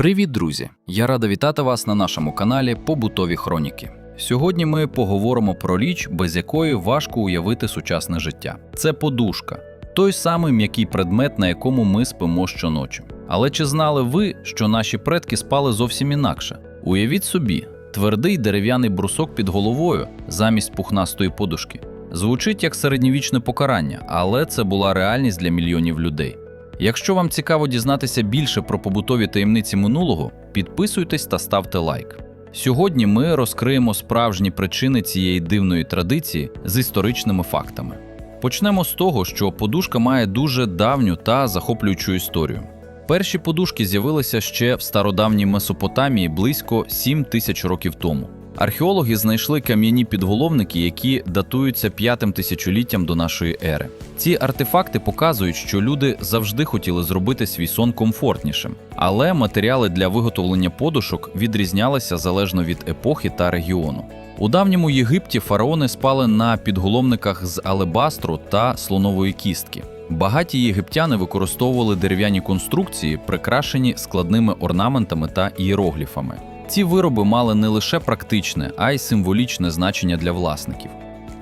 Привіт, друзі! Я рада вітати вас на нашому каналі Побутові Хроніки. Сьогодні ми поговоримо про річ, без якої важко уявити сучасне життя. Це подушка, той самий м'який предмет, на якому ми спимо щоночі. Але чи знали ви, що наші предки спали зовсім інакше? Уявіть собі, твердий дерев'яний брусок під головою замість пухнастої подушки. Звучить як середньовічне покарання, але це була реальність для мільйонів людей. Якщо вам цікаво дізнатися більше про побутові таємниці минулого, підписуйтесь та ставте лайк. Сьогодні ми розкриємо справжні причини цієї дивної традиції з історичними фактами. Почнемо з того, що подушка має дуже давню та захоплюючу історію. Перші подушки з'явилися ще в стародавній Месопотамії близько 7 тисяч років тому. Археологи знайшли кам'яні підголовники, які датуються п'ятим тисячоліттям до нашої ери. Ці артефакти показують, що люди завжди хотіли зробити свій сон комфортнішим, але матеріали для виготовлення подушок відрізнялися залежно від епохи та регіону. У давньому Єгипті фараони спали на підголовниках з алебастру та слонової кістки. Багаті єгиптяни використовували дерев'яні конструкції, прикрашені складними орнаментами та ієрогліфами. Ці вироби мали не лише практичне, а й символічне значення для власників.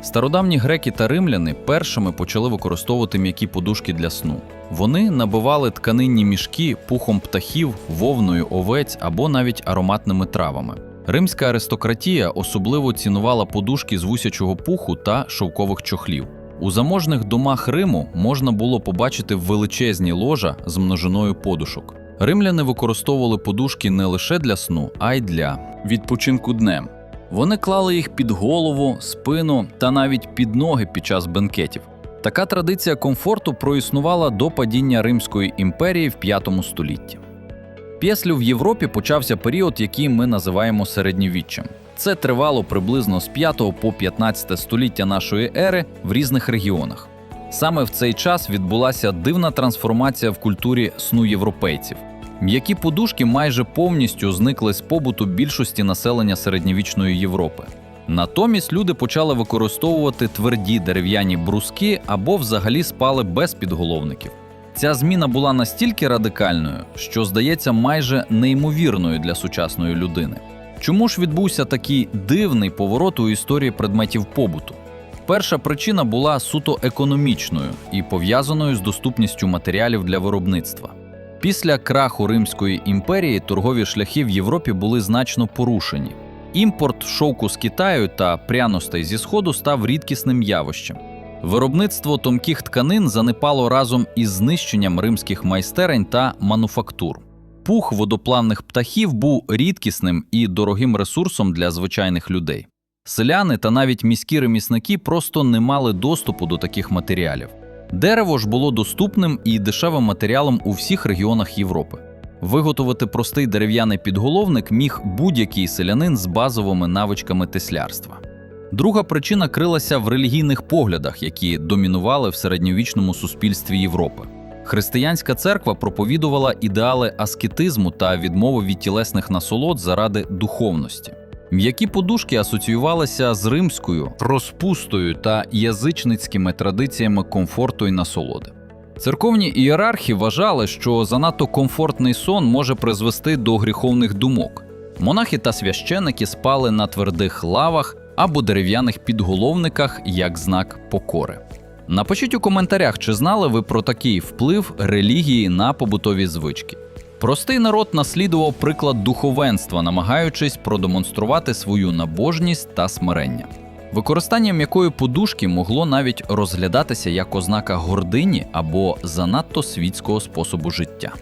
Стародавні греки та римляни першими почали використовувати м'які подушки для сну. Вони набивали тканинні мішки пухом птахів, вовною овець або навіть ароматними травами. Римська аристократія особливо цінувала подушки з вусячого пуху та шовкових чохлів. У заможних домах Риму можна було побачити величезні ложа з множиною подушок. Римляни використовували подушки не лише для сну, а й для відпочинку днем. Вони клали їх під голову, спину та навіть під ноги під час бенкетів. Така традиція комфорту проіснувала до падіння Римської імперії в V столітті. Післю в Європі почався період, який ми називаємо середньовіччям. Це тривало приблизно з 5 по 15 століття нашої ери в різних регіонах. Саме в цей час відбулася дивна трансформація в культурі сну європейців. М'які подушки майже повністю зникли з побуту більшості населення середньовічної Європи. Натомість люди почали використовувати тверді дерев'яні бруски або взагалі спали без підголовників. Ця зміна була настільки радикальною, що здається майже неймовірною для сучасної людини. Чому ж відбувся такий дивний поворот у історії предметів побуту? Перша причина була суто економічною і пов'язаною з доступністю матеріалів для виробництва. Після краху Римської імперії торгові шляхи в Європі були значно порушені. Імпорт шовку з Китаю та пряностей зі Сходу став рідкісним явищем. Виробництво тонких тканин занепало разом із знищенням римських майстерень та мануфактур. Пух водоплавних птахів був рідкісним і дорогим ресурсом для звичайних людей. Селяни та навіть міські ремісники просто не мали доступу до таких матеріалів. Дерево ж було доступним і дешевим матеріалом у всіх регіонах Європи. Виготовити простий дерев'яний підголовник міг будь-який селянин з базовими навичками теслярства. Друга причина крилася в релігійних поглядах, які домінували в середньовічному суспільстві Європи. Християнська церква проповідувала ідеали аскетизму та відмови від тілесних насолод заради духовності. М'які подушки асоціювалися з римською розпустою та язичницькими традиціями комфорту і насолоди. Церковні ієрархи вважали, що занадто комфортний сон може призвести до гріховних думок. Монахи та священики спали на твердих лавах або дерев'яних підголовниках як знак покори. Напишіть у коментарях, чи знали ви про такий вплив релігії на побутові звички. Простий народ наслідував приклад духовенства, намагаючись продемонструвати свою набожність та смирення. Використання м'якої подушки могло навіть розглядатися як ознака гордині або занадто світського способу життя.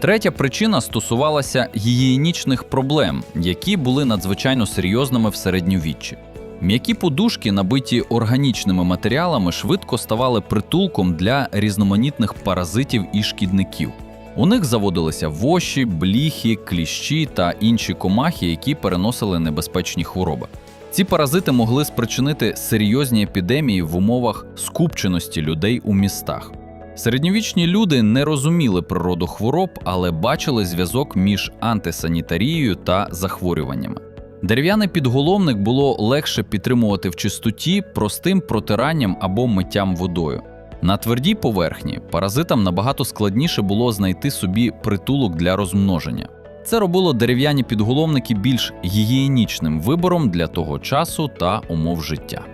Третя причина стосувалася гігієнічних проблем, які були надзвичайно серйозними в середньовіччі. М'які подушки, набиті органічними матеріалами, швидко ставали притулком для різноманітних паразитів і шкідників. У них заводилися воші, бліхи, кліщі та інші комахи, які переносили небезпечні хвороби. Ці паразити могли спричинити серйозні епідемії в умовах скупченості людей у містах. Середньовічні люди не розуміли природу хвороб, але бачили зв'язок між антисанітарією та захворюваннями. Дерев'яний підголовник було легше підтримувати в чистоті простим протиранням або миттям водою. На твердій поверхні паразитам набагато складніше було знайти собі притулок для розмноження. Це робило дерев'яні підголовники більш гігієнічним вибором для того часу та умов життя.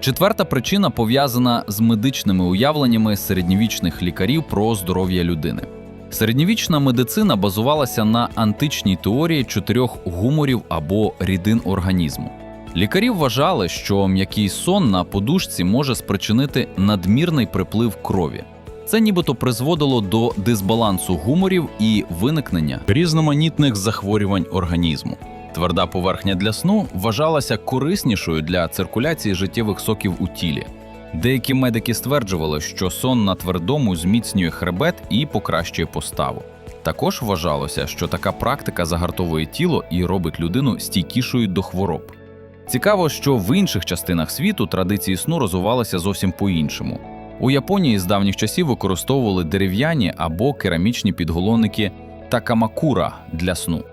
Четверта причина пов'язана з медичними уявленнями середньовічних лікарів про здоров'я людини. Середньовічна медицина базувалася на античній теорії чотирьох гуморів або рідин організму. Лікарі вважали, що м'який сон на подушці може спричинити надмірний приплив крові. Це нібито призводило до дисбалансу гуморів і виникнення різноманітних захворювань організму. Тверда поверхня для сну вважалася кориснішою для циркуляції життєвих соків у тілі. Деякі медики стверджували, що сон на твердому зміцнює хребет і покращує поставу. Також вважалося, що така практика загартовує тіло і робить людину стійкішою до хвороб. Цікаво, що в інших частинах світу традиції сну розвивалися зовсім по-іншому. У Японії з давніх часів використовували дерев'яні або керамічні підголовники такамакура для сну.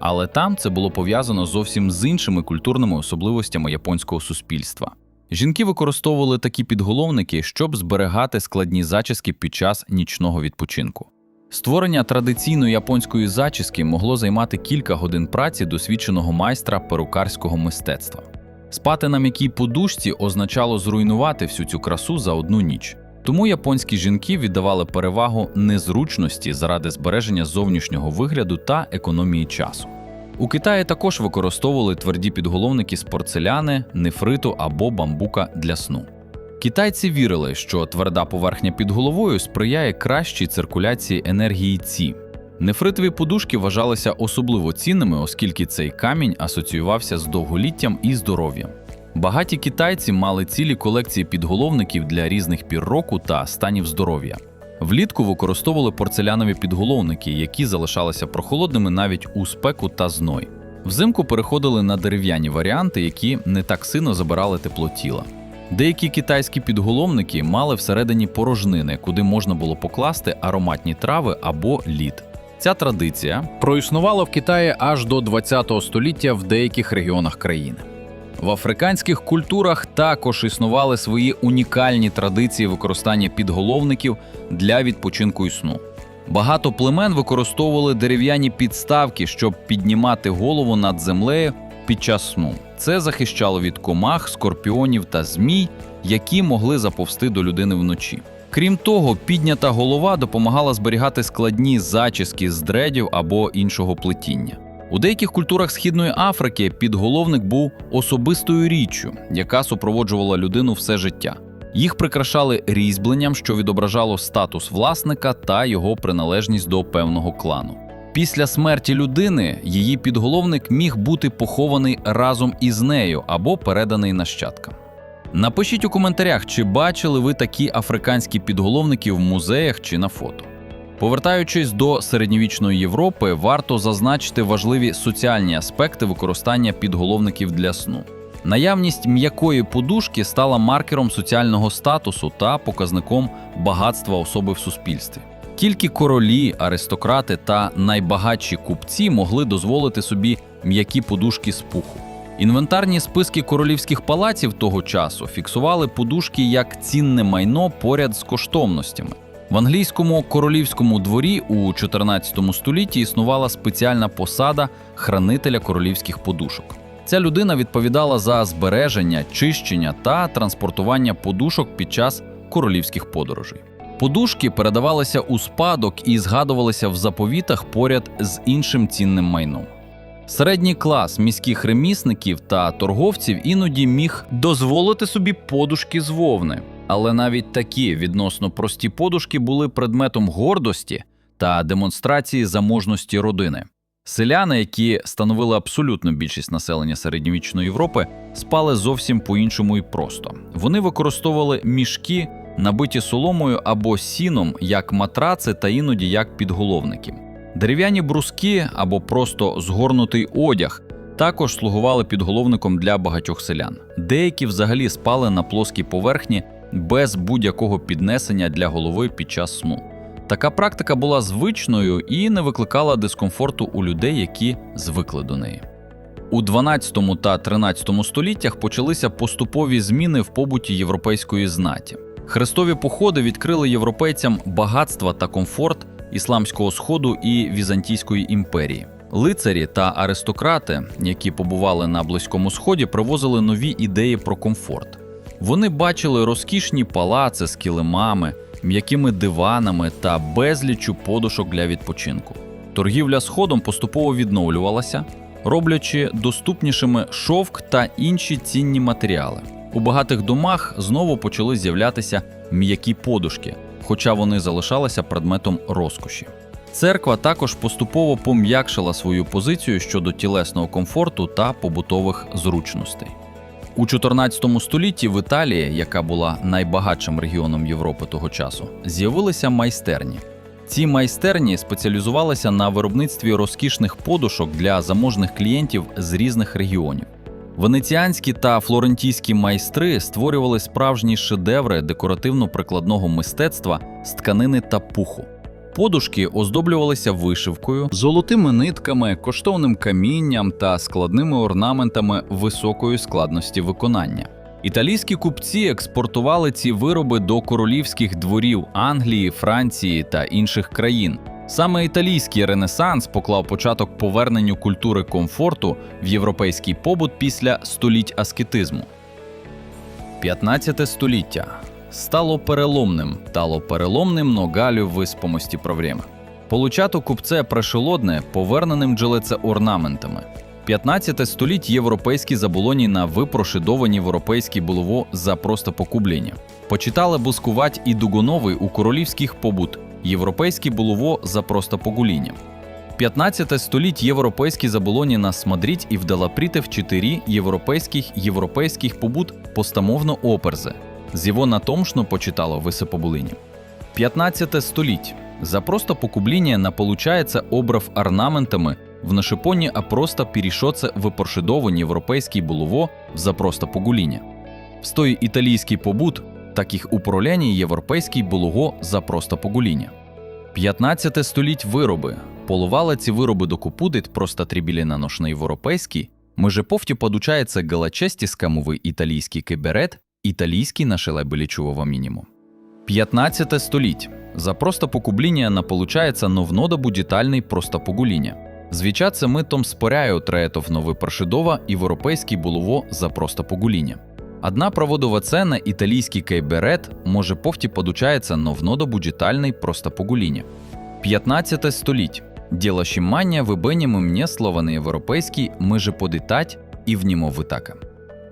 Але там це було пов'язано зовсім з іншими культурними особливостями японського суспільства. Жінки використовували такі підголовники, щоб зберегати складні зачіски під час нічного відпочинку. Створення традиційної японської зачіски могло займати кілька годин праці досвідченого майстра перукарського мистецтва. Спати на м'якій подушці означало зруйнувати всю цю красу за одну ніч. Тому японські жінки віддавали перевагу незручності заради збереження зовнішнього вигляду та економії часу. У Китаї також використовували тверді підголовники з порцеляни, нефриту або бамбука для сну. Китайці вірили, що тверда поверхня під головою сприяє кращій циркуляції енергії ці. Нефритові подушки вважалися особливо цінними, оскільки цей камінь асоціювався з довголіттям і здоров'ям. Багаті китайці мали цілі колекції підголовників для різних пір року та станів здоров'я. Влітку використовували порцелянові підголовники, які залишалися прохолодними навіть у спеку та зной. Взимку переходили на дерев'яні варіанти, які не так сильно забирали тепло тіла. Деякі китайські підголовники мали всередині порожнини, куди можна було покласти ароматні трави або лід. Ця традиція проіснувала в Китаї аж до ХХ століття в деяких регіонах країни. В африканських культурах також існували свої унікальні традиції використання підголовників для відпочинку і сну. Багато племен використовували дерев'яні підставки, щоб піднімати голову над землею під час сну. Це захищало від комах, скорпіонів та змій, які могли заповзти до людини вночі. Крім того, піднята голова допомагала зберігати складні зачіски з дредів або іншого плетіння. У деяких культурах Східної Африки підголовник був особистою річчю, яка супроводжувала людину все життя. Їх прикрашали різьбленням, що відображало статус власника та його приналежність до певного клану. Після смерті людини її підголовник міг бути похований разом із нею або переданий нащадкам. Напишіть у коментарях, чи бачили ви такі африканські підголовники в музеях чи на фото. Повертаючись до середньовічної Європи, варто зазначити важливі соціальні аспекти використання підголовників для сну. Наявність м'якої подушки стала маркером соціального статусу та показником багатства особи в суспільстві. Тільки королі, аристократи та найбагатші купці могли дозволити собі м'які подушки з пуху. Інвентарні списки королівських палаців того часу фіксували подушки як цінне майно поряд з коштовностями. В англійському королівському дворі у 14 столітті існувала спеціальна посада хранителя королівських подушок. Ця людина відповідала за збереження, чищення та транспортування подушок під час королівських подорожей. Подушки передавалися у спадок і згадувалися в заповітах поряд з іншим цінним майном. Середній клас міських ремісників та торговців іноді міг дозволити собі подушки з вовни, але навіть такі відносно прості подушки були предметом гордості та демонстрації заможності родини. Селяни, які становили абсолютну більшість населення середньовічної Європи, спали зовсім по-іншому і просто. Вони використовували мішки, набиті соломою або сіном, як матраци та іноді як підголовники. Дерев'яні бруски або просто згорнутий одяг також слугували підголовником для багатьох селян. Деякі взагалі спали на плоскій поверхні без будь-якого піднесення для голови під час сну. Така практика була звичною і не викликала дискомфорту у людей, які звикли до неї. У 12 та 13 століттях почалися поступові зміни в побуті європейської знаті. Хрестові походи відкрили європейцям багатства та комфорт ісламського сходу і Візантійської імперії. Лицарі та аристократи, які побували на Близькому Сході, привозили нові ідеї про комфорт. Вони бачили розкішні палаци з килимами, м'якими диванами та безліччю подушок для відпочинку. Торгівля сходом поступово відновлювалася, роблячи доступнішими шовк та інші цінні матеріали. У багатих домах знову почали з'являтися м'які подушки, хоча вони залишалися предметом розкоші. Церква також поступово пом'якшила свою позицію щодо тілесного комфорту та побутових зручностей. У 14 столітті в Італії, яка була найбагатшим регіоном Європи того часу, з'явилися майстерні. Ці майстерні спеціалізувалися на виробництві розкішних подушок для заможних клієнтів з різних регіонів. Венеціанські та флорентійські майстри створювали справжні шедеври декоративно-прикладного мистецтва з тканини та пуху. Подушки оздоблювалися вишивкою, золотими нитками, коштовним камінням та складними орнаментами високої складності виконання. Італійські купці експортували ці вироби до королівських дворів Англії, Франції та інших країн. Саме італійський ренесанс поклав початок поверненню культури комфорту в європейський побут після століть аскетизму. 15 століття стало переломним, стало переломним, но Галю виспомості про время. Получато купце пришелодне, поверненим джилеце орнаментами. 15 століть європейські заболоні на випрошидовані в європейські булово за просто покублення. Почитали бускувать і дугоновий у королівських побут, європейські булово за просто погуління. 15 століть європейські заболоні на смотріть і вдалапріти в чотири європейських європейських побут постамовно оперзе. З його натомшно почитало висипобулині. 15 століть. За просто покубління на получається обрав орнаментами в нашипоні, а просто перейшоце випоршидовані європейський булово за просто погуління. Встої італійський побут, так їх європейський булого за просто погуління. 15 століть вироби. Полували ці вироби до купудит просто трібілі на ношний європейський, меже повті подучається галачестіска мови італійський киберет, італійський на шелебелічувого мінімум. 15 століть. За просто покубління на получається новнодобудітальний просто погуління. Звічаться ми том споряю третов нови паршидова європейський булово за просто погуління. Одна проводова цена італійський кейберет може повті подучається новнодобудітальний просто погуління. 15 століть. Діло щимання вибеніми мне слова європейський ми же подитать і в ньому витака.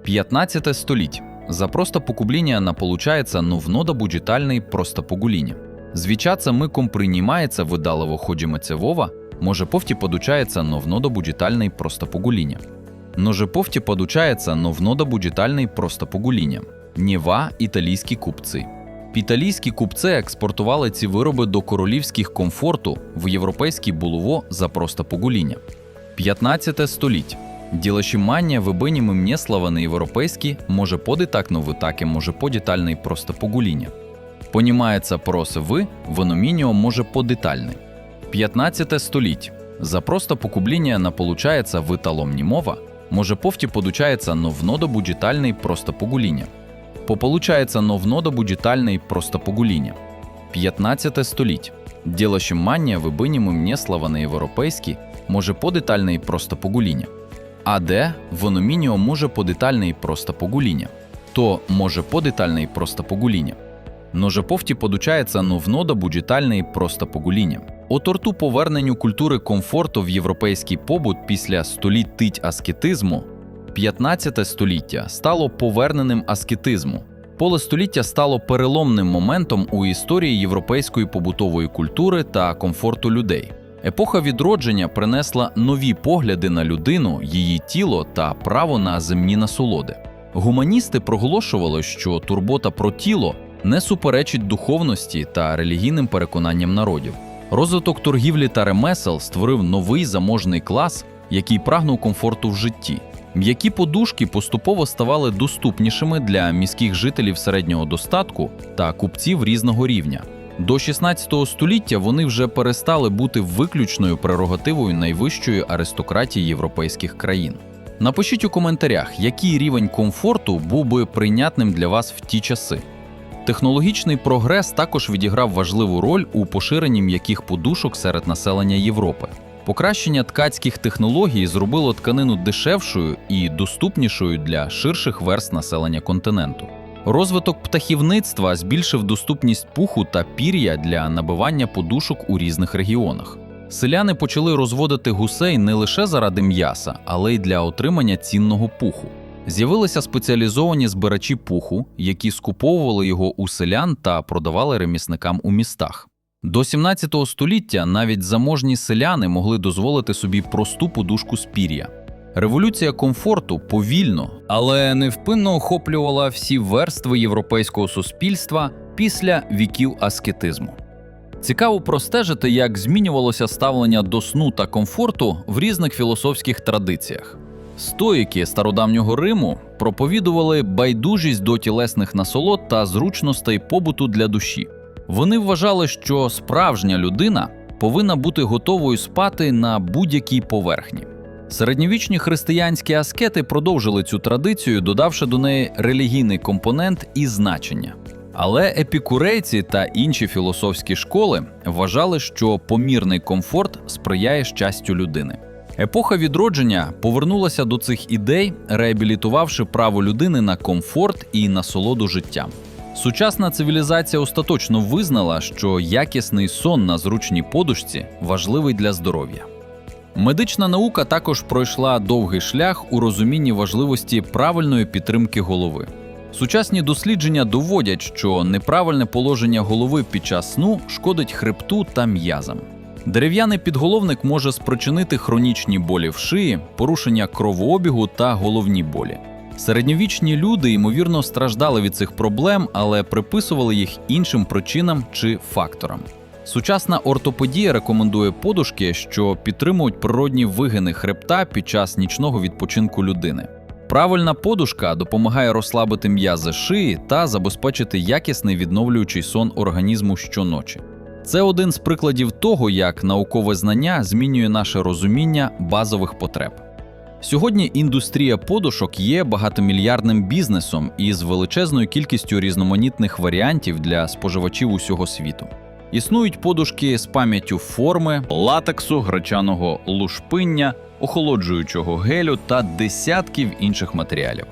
15 століть. За просто покубління на получається новнодобудітальний просто погуління. Звічаться ми комприймається видалово ході мецевова, може повті подучається новнодобудітальний просто погуління. Ноже повті подучається новнодобудітальний просто погуління. Нєва італійські купці. Італійські купці експортували ці вироби до королівських комфорту в європейський булово за просто погуління. 15 століть. Ділошімання вибиніми мне славани європейські може подитакно витаки може подітальний просто погуління. Понімається проси ви, виномініо може подетальний. 15 століть. За просто покубління на получається виталомні мова, може повті подучається новнодобудітальний просто погуління. Пополучається новнодобудітальний просто погуління. 15 століть. Ділошімання вибиніми мне славани європейські може подетальний просто погуління. А де вономініо може подетальний просто погуління. То може подетальний просто погуління. Ноже повті подучається новнодобудітальний просто погуління. У торту поверненню культури комфорту в європейський побут після століть тить аскетизму 15 століття стало поверненим аскетизму. Поле століття стало переломним моментом у історії європейської побутової культури та комфорту людей. Епоха відродження принесла нові погляди на людину, її тіло та право на земні насолоди. Гуманісти проголошували, що турбота про тіло не суперечить духовності та релігійним переконанням народів. Розвиток торгівлі та ремесел створив новий заможний клас, який прагнув комфорту в житті. М'які подушки поступово ставали доступнішими для міських жителів середнього достатку та купців різного рівня. До 16 століття вони вже перестали бути виключною прерогативою найвищої аристократії європейських країн. Напишіть у коментарях, який рівень комфорту був би прийнятним для вас в ті часи. Технологічний прогрес також відіграв важливу роль у поширенні м'яких подушок серед населення Європи. Покращення ткацьких технологій зробило тканину дешевшою і доступнішою для ширших верст населення континенту. Розвиток птахівництва збільшив доступність пуху та пір'я для набивання подушок у різних регіонах. Селяни почали розводити гусей не лише заради м'яса, але й для отримання цінного пуху. З'явилися спеціалізовані збирачі пуху, які скуповували його у селян та продавали ремісникам у містах. До 17 століття навіть заможні селяни могли дозволити собі просту подушку з пір'я. Революція комфорту повільно, але невпинно охоплювала всі верстви європейського суспільства після віків аскетизму. Цікаво простежити, як змінювалося ставлення до сну та комфорту в різних філософських традиціях. Стоїки стародавнього Риму проповідували байдужість до тілесних насолод та зручностей побуту для душі. Вони вважали, що справжня людина повинна бути готовою спати на будь-якій поверхні. Середньовічні християнські аскети продовжили цю традицію, додавши до неї релігійний компонент і значення. Але епікурейці та інші філософські школи вважали, що помірний комфорт сприяє щастю людини. Епоха відродження повернулася до цих ідей, реабілітувавши право людини на комфорт і насолоду життям. Сучасна цивілізація остаточно визнала, що якісний сон на зручній подушці важливий для здоров'я. Медична наука також пройшла довгий шлях у розумінні важливості правильної підтримки голови. Сучасні дослідження доводять, що неправильне положення голови під час сну шкодить хребту та м'язам. Дерев'яний підголовник може спричинити хронічні болі в шиї, порушення кровообігу та головні болі. Середньовічні люди, ймовірно, страждали від цих проблем, але приписували їх іншим причинам чи факторам. Сучасна ортопедія рекомендує подушки, що підтримують природні вигини хребта під час нічного відпочинку людини. Правильна подушка допомагає розслабити м'язи шиї та забезпечити якісний відновлюючий сон організму щоночі. Це один з прикладів того, як наукове знання змінює наше розуміння базових потреб. Сьогодні індустрія подушок є багатомільярдним бізнесом із величезною кількістю різноманітних варіантів для споживачів усього світу. Існують подушки з пам'яттю форми, латексу, гречаного лушпиння, охолоджуючого гелю та десятків інших матеріалів.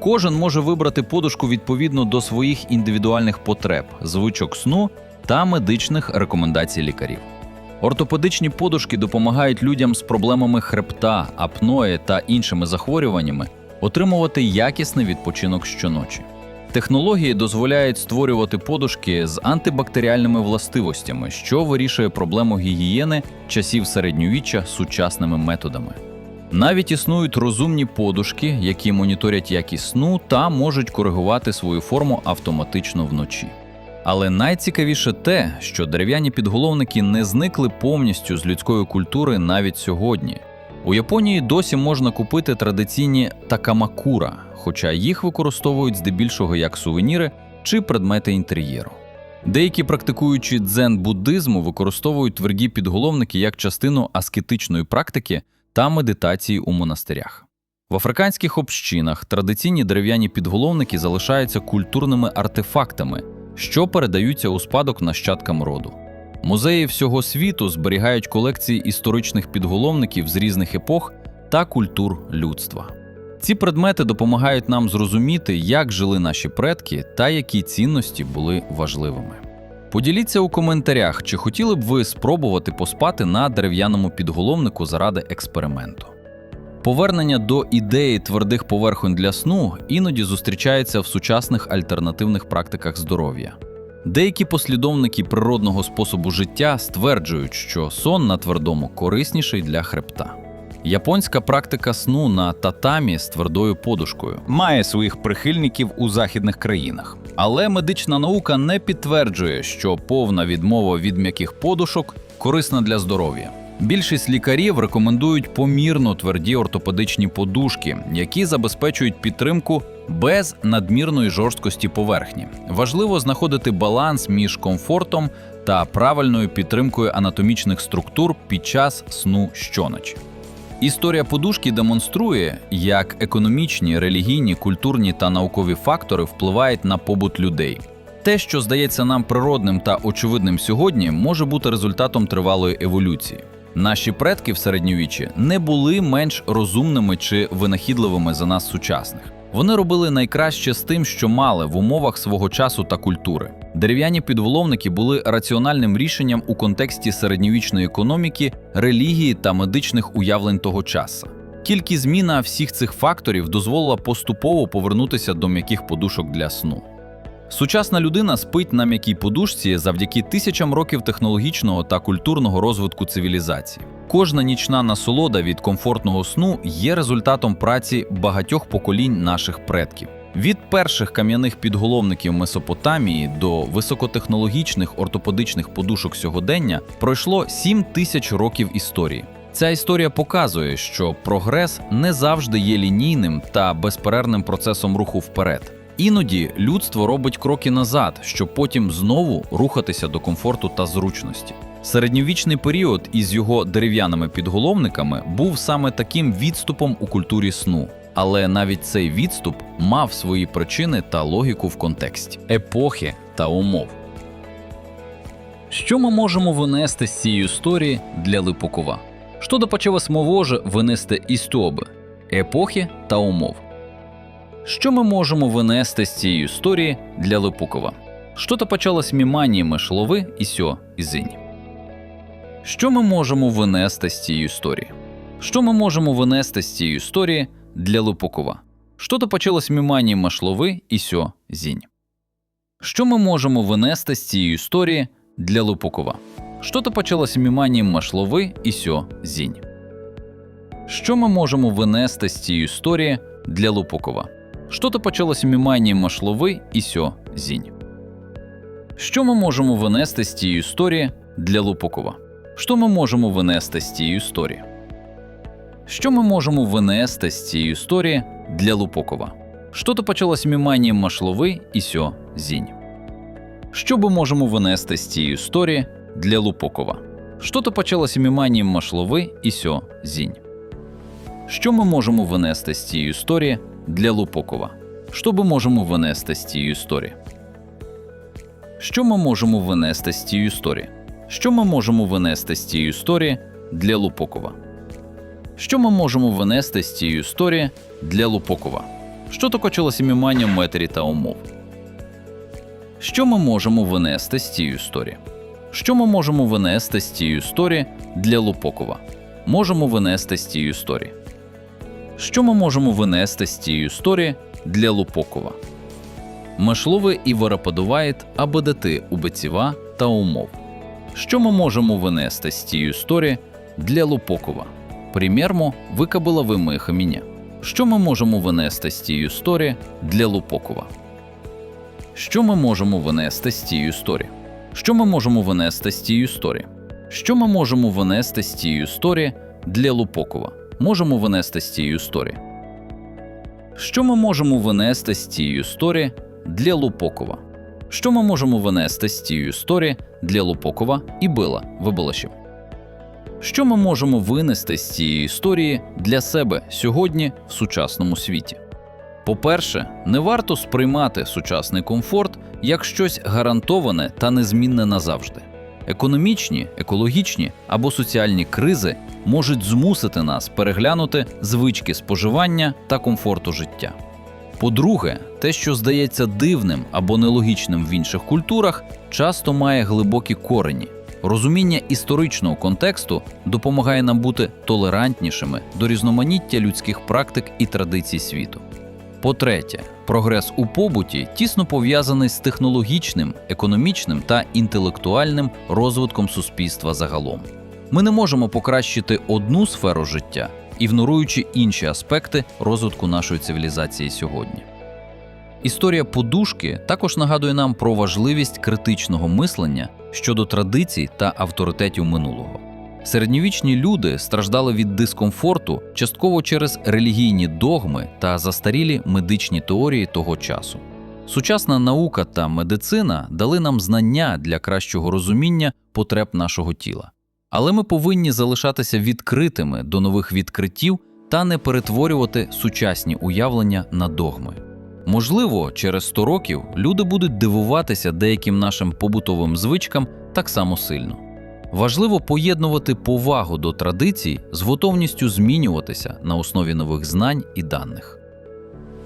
Кожен може вибрати подушку відповідно до своїх індивідуальних потреб, звичок сну та медичних рекомендацій лікарів. Ортопедичні подушки допомагають людям з проблемами хребта, апної та іншими захворюваннями отримувати якісний відпочинок щоночі. Технології дозволяють створювати подушки з антибактеріальними властивостями, що вирішує проблему гігієни часів середньовіччя сучасними методами. Навіть існують розумні подушки, які моніторять якість сну та можуть коригувати свою форму автоматично вночі. Але найцікавіше те, що дерев'яні підголовники не зникли повністю з людської культури навіть сьогодні. У Японії досі можна купити традиційні такамакура, хоча їх використовують здебільшого як сувеніри чи предмети інтер'єру. Деякі практикуючі дзен-буддизму використовують тверді підголовники як частину аскетичної практики та медитації у монастирях. В африканських общинах традиційні дерев'яні підголовники залишаються культурними артефактами, що передаються у спадок нащадкам роду. Музеї всього світу зберігають колекції історичних підголовників з різних епох та культур людства. Ці предмети допомагають нам зрозуміти, як жили наші предки та які цінності були важливими. Поділіться у коментарях, чи хотіли б ви спробувати поспати на дерев'яному підголовнику заради експерименту. Повернення до ідеї твердих поверхонь для сну іноді зустрічається в сучасних альтернативних практиках здоров'я. Деякі послідовники природного способу життя стверджують, що сон на твердому корисніший для хребта. Японська практика сну на татамі з твердою подушкою має своїх прихильників у західних країнах, але медична наука не підтверджує, що повна відмова від м'яких подушок корисна для здоров'я. Більшість лікарів рекомендують помірно тверді ортопедичні подушки, які забезпечують підтримку без надмірної жорсткості поверхні. Важливо знаходити баланс між комфортом та правильною підтримкою анатомічних структур під час сну щоночі. Історія подушки демонструє, як економічні, релігійні, культурні та наукові фактори впливають на побут людей. Те, що здається нам природним та очевидним сьогодні, може бути результатом тривалої еволюції. Наші предки в середньовіччі не були менш розумними чи винахідливими за нас сучасних. Вони робили найкраще з тим, що мали в умовах свого часу та культури. Дерев'яні підголовники були раціональним рішенням у контексті середньовічної економіки, релігії та медичних уявлень того часу. Тільки зміна всіх цих факторів дозволила поступово повернутися до м'яких подушок для сну. Сучасна людина спить на м'якій подушці завдяки тисячам років технологічного та культурного розвитку цивілізації. Кожна нічна насолода від комфортного сну є результатом праці багатьох поколінь наших предків. Від перших кам'яних підголовників Месопотамії до високотехнологічних ортопедичних подушок сьогодення пройшло 7 тисяч років історії. Ця історія показує, що прогрес не завжди є лінійним та безперервним процесом руху вперед. Іноді людство робить кроки назад, щоб потім знову рухатися до комфорту та зручності. Середньовічний період із його дерев'яними підголовниками був саме таким відступом у культурі сну. Але навіть цей відступ мав свої причини та логіку в контексті епохи та умов. Що ми можемо винести з цієї історії для Липокова? Що допочалось може винести із тоби, епохи та умов? Що ми можемо винести з цієї історії для Липукова? Що то почалось міманіями шлови і сьо і зинь? Що ми можемо винести з цієї історії? Що ми можемо винести з цієї історії для Липукова? Що то почалось міманіями шлови і сьо зінь? Що ми можемо винести з цієї історії для Липукова? Що то почалось міманієм машлови і сьо зінь? Що ми можемо винести з цієї історії для Лупокова? Що то почалось міманієм машлови і сьо зінь? Що ми можемо винести з цієї історії для Лупокова? Що ми можемо винести з цієї історії? Що ми можемо винести з цієї історії для Лупокова? Що то почалось міманієм машлови і сьо зінь? Що ми можемо винести з цієї історії для Лупокова? Що то почалось міманієм машлови і сьо зінь? Що ми можемо винести з цієї історії для Лупокова? Що ми можемо винести з цієї історії? Що ми можемо винести з цієї історії? Що ми можемо винести з цієї історії для Лупокова? Що ми можемо винести з цієї історії для Лупокова? Що то кочилося мімання метрі та умов? Що ми можемо винести з цієї історії? Що ми можемо винести з цієї історії для Лупокова? Можемо винести з цієї історії. Що ми можемо винести з цієї історії для Лупокова? Мешлови і вараподуваєт абедати убеціва та умов. Що ми можемо винести з цієї історії для Лупокова? Примірмо, викабилови миха мене. Що ми можемо винести з цієї історії для Лупокова? Що ми можемо винести з цієї історії? Що ми можемо винести з цієї історії? Що ми можемо винести з цієї історії для Лупокова? Можемо винести з цієї історії. Що ми можемо винести з цієї історії для Лупокова? Що ми можемо винести з цієї історії для Лупокова і Била Вибилашів? Що ми можемо винести з цієї історії для себе сьогодні в сучасному світі? По-перше, не варто сприймати сучасний комфорт як щось гарантоване та незмінне назавжди. Економічні, екологічні або соціальні кризи можуть змусити нас переглянути звички споживання та комфорту життя. По-друге, те, що здається дивним або нелогічним в інших культурах, часто має глибокі корені. Розуміння історичного контексту допомагає нам бути толерантнішими до різноманіття людських практик і традицій світу. По-третє, прогрес у побуті тісно пов'язаний з технологічним, економічним та інтелектуальним розвитком суспільства загалом. Ми не можемо покращити одну сферу життя, ігноруючи інші аспекти розвитку нашої цивілізації сьогодні. Історія подушки також нагадує нам про важливість критичного мислення щодо традицій та авторитетів минулого. Середньовічні люди страждали від дискомфорту частково через релігійні догми та застарілі медичні теорії того часу. Сучасна наука та медицина дали нам знання для кращого розуміння потреб нашого тіла. Але ми повинні залишатися відкритими до нових відкриттів та не перетворювати сучасні уявлення на догми. Можливо, через 100 років люди будуть дивуватися деяким нашим побутовим звичкам так само сильно. Важливо поєднувати повагу до традицій з готовністю змінюватися на основі нових знань і даних.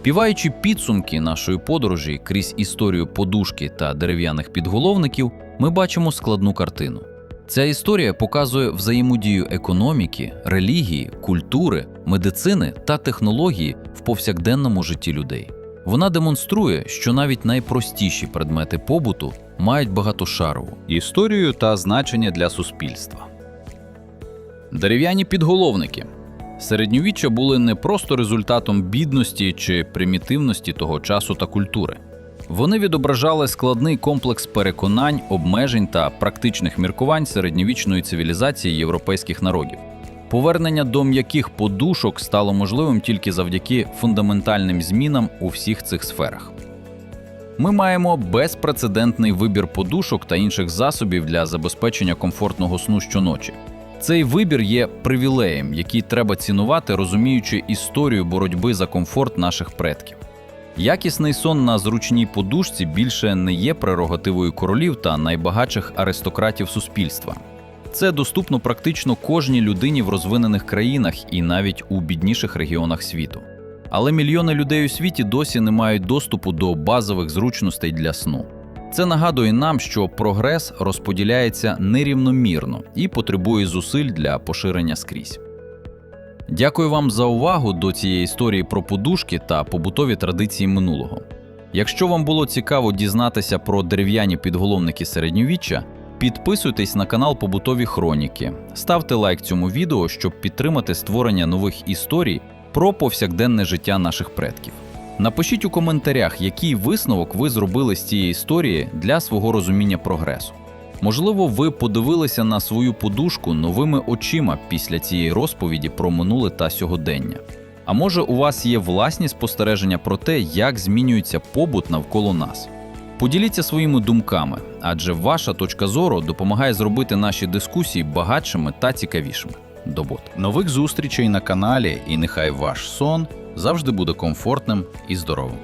Піваючи підсумки нашої подорожі крізь історію подушки та дерев'яних підголовників, ми бачимо складну картину. Ця історія показує взаємодію економіки, релігії, культури, медицини та технології в повсякденному житті людей. Вона демонструє, що навіть найпростіші предмети побуту мають багатошарову історію та значення для суспільства. Дерев'яні підголовники середньовіччя були не просто результатом бідності чи примітивності того часу та культури. Вони відображали складний комплекс переконань, обмежень та практичних міркувань середньовічної цивілізації європейських народів. Повернення до м'яких подушок стало можливим тільки завдяки фундаментальним змінам у всіх цих сферах. Ми маємо безпрецедентний вибір подушок та інших засобів для забезпечення комфортного сну щоночі. Цей вибір є привілеєм, який треба цінувати, розуміючи історію боротьби за комфорт наших предків. Якісний сон на зручній подушці більше не є прерогативою королів та найбагатших аристократів суспільства. Це доступно практично кожній людині в розвинених країнах і навіть у бідніших регіонах світу. Але мільйони людей у світі досі не мають доступу до базових зручностей для сну. Це нагадує нам, що прогрес розподіляється нерівномірно і потребує зусиль для поширення скрізь. Дякую вам за увагу до цієї історії про подушки та побутові традиції минулого. Якщо вам було цікаво дізнатися про дерев'яні підголовники середньовіччя, підписуйтесь на канал Побутові Хроніки, ставте лайк цьому відео, щоб підтримати створення нових історій про повсякденне життя наших предків. Напишіть у коментарях, який висновок ви зробили з цієї історії для свого розуміння прогресу. Можливо, ви подивилися на свою подушку новими очима після цієї розповіді про минуле та сьогодення. А може, у вас є власні спостереження про те, як змінюється побут навколо нас. Поділіться своїми думками, адже ваша точка зору допомагає зробити наші дискусії багатшими та цікавішими. Добот. Нових зустрічей на каналі, і нехай ваш сон завжди буде комфортним і здоровим.